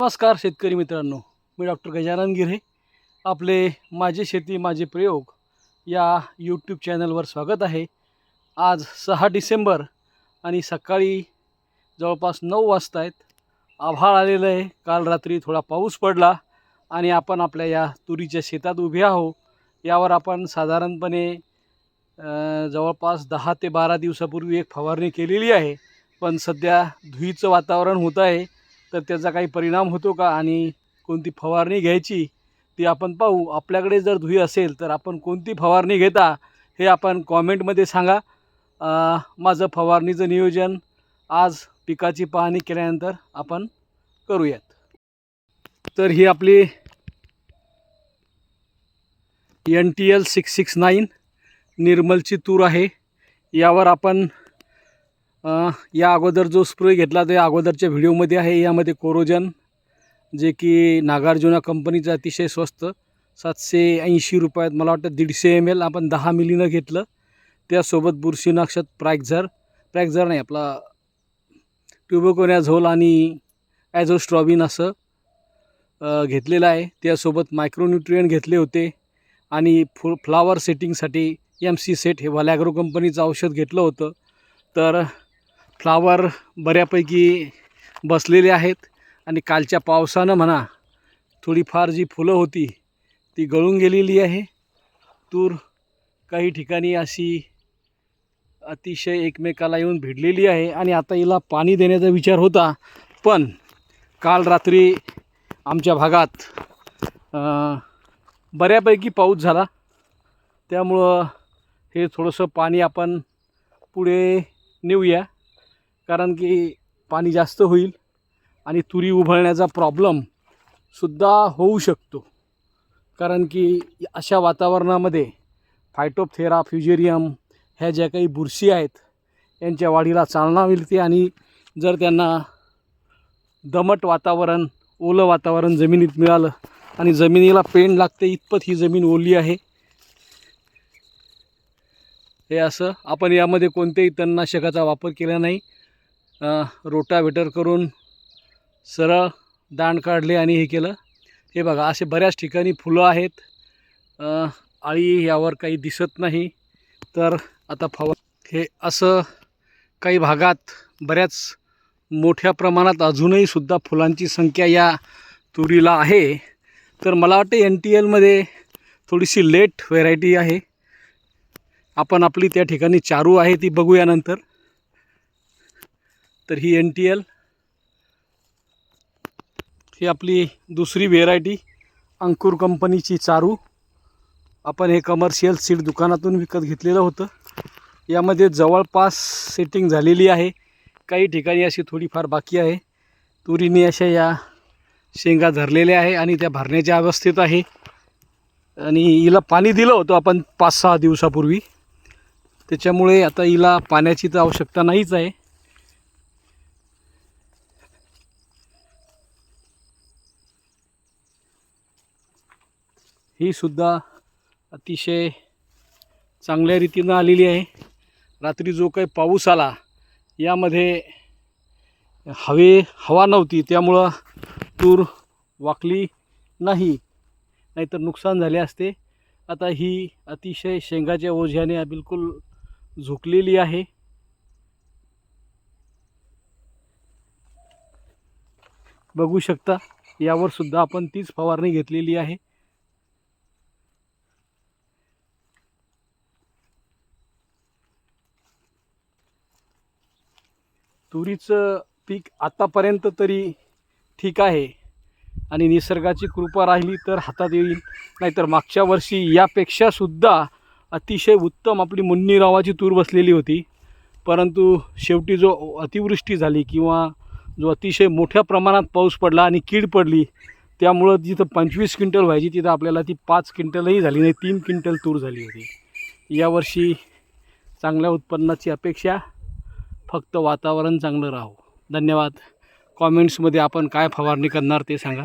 नमस्कार शेतकरी मित्रांनो मी डॉक्टर गजानन गिरे आपले माझे शेती माझे प्रयोग या यूट्यूब चॅनलवर स्वागत आहे. आज सहा डिसेंबर आणि सकाळी जवळपास नऊ वाजता आहेत आभाळ आलेलं आहे. काल रात्री थोडा पाऊस पडला आणि आपण आपल्या या तुरीच्या शेतात उभे आहो यावर आपण साधारणपणे जवळपास दहा ते बारा दिवसापूर्वी एक फवारणी केलेली आहे. पण सध्या धुईचं वातावरण होत आहे. तर त्याचा काही परिणाम होतो का आणि कोणती फवारणी घ्यायची ती आपण पाहू. आपल्याकडे जर धुई असेल तर आपण कोणती फवारणी घेता हे आपण कॉमेंटमध्ये सांगा. माझं फवारणीचं नियोजन आज पिकाची पाहणी केल्यानंतर आपण करूयात. तर ही आपली N T L six six nine निर्मलची तूर आहे. यावर आपण या अगोदर जो स्प्रे घेतला तो या अगोदरच्या व्हिडिओमध्ये आहे. यामध्ये कोरोजन जे की नागार्जुना कंपनीचं अतिशय स्वस्त सातशे ऐंशी रुपयात मला वाटतं दीडशे एम एल आपण दहा मिलीनं घेतलं. त्यासोबत बुरशीनाक्षत प्रॅक्झर प्रॅक्झर नाही आपला ट्युबोकोनॅझोल आणि ॲझोस्ट्रॉबिन असं घेतलेलं आहे. त्यासोबत मायक्रोन्युट्रियन घेतले होते. आणि फु फ्लावर सेटिंगसाठी एम सी सेट हे वलॅग्रो कंपनीचं औषध घेतलं होतं. तर फ्लावर बऱ्यापैकी बसलेले आहेत आणि कालच्या पावसानं म्हणा थोडीफार जी फुलं होती ती गळून गेलेली आहे. तूर काही ठिकाणी अशी अतिशय एकमेकाला येऊन भिडलेली आहे आणि आता हिला पाणी देण्याचा विचार होता. पण काल रात्री आमच्या भागात बऱ्यापैकी पाऊस झाला. त्यामुळं हे थोडंसं पाणी आपण पुढे नेऊया. कारण की पाणी जास्त होईल आणि तुरी उभळण्याचा प्रॉब्लेमसुद्धा होऊ शकतो. कारण की अशा वातावरणामध्ये फायटोपथेरा फ्युजेरियम ह्या ज्या काही बुरशी आहेत यांच्या वाढीला चालना मिळते आणि जर त्यांना दमट वातावरण ओलं वातावरण जमिनीत मिळालं आणि जमिनीला पेंड लागते इतपत ही जमीन ओली आहे. हे असं आपण यामध्ये कोणत्याही तणनाशकाचा वापर केला नाही. रोटावेटर करून सरळ दांड काढले आणि हे केलं. हे बघा असे बऱ्याच ठिकाणी फुलं आहेत. आळी यावर काही दिसत नाही. तर आता फवा हे असं काही भागात बऱ्याच मोठ्या प्रमाणात अजूनही सुद्धा फुलांची संख्या या तुरीला आहे. तर मला वाटतं एन टी एलमध्ये थोडीशी लेट व्हेरायटी आहे. आपण आपली त्या ठिकाणी चारू आहे ती बघूया नंतर. तर ही एन टी एल ही आपली दुसरी व्हेरायटी अंकुर कंपनीची चारू. आपण हे कमर्शियल सीड दुकानातून विकत घेतलेलं होतं. यामध्ये जवळपास सेटिंग झालेली आहे. काही ठिकाणी अशी थोडीफार बाकी आहे. तुरीने अशा या शेंगा धरलेल्या आहे आणि त्या भरण्याच्या अवस्थेत आहे. आणि हिला पाणी दिलं होतं आपण पाच सहा दिवसापूर्वी. त्याच्यामुळे आता हिला पाण्याची तर आवश्यकता नाहीच आहे. ही सुद्धा अतिशय चांगल्या रीतीनं आलेली आहे. रात्री जो काही पाऊस आला यामध्ये हवे हवा नव्हती त्यामुळं तूर वाकली नाही. नाहीतर नुकसान झाले असते. आता ही अतिशय शेंगाच्या ओझ्याने बिलकुल झुकलेली आहे. बघू शकता यावर सुद्धा आपण तीच फवारणी घेतलेली आहे. तुरीचं पीक आत्तापर्यंत तरी ठीक आहे आणि निसर्गाची कृपा राहिली तर हातात येईल. नाहीतर मागच्या वर्षी यापेक्षासुद्धा अतिशय उत्तम आपली मुन्नीरावाची तूर बसलेली होती. परंतु शेवटी जो अतिवृष्टी झाली किंवा जो अतिशय मोठ्या प्रमाणात पाऊस पडला आणि कीड पडली त्यामुळं जिथं पंचवीस क्विंटल व्हायची तिथं आपल्याला ती पाच क्विंटलही झाली नाही तीन क्विंटल तूर झाली होती. यावर्षी चांगल्या उत्पन्नाची अपेक्षा फक्त वातावरण चांगलं राहो. धन्यवाद. कॉमेंट्समध्ये आपण काय फवारणी करणार ते सांगा.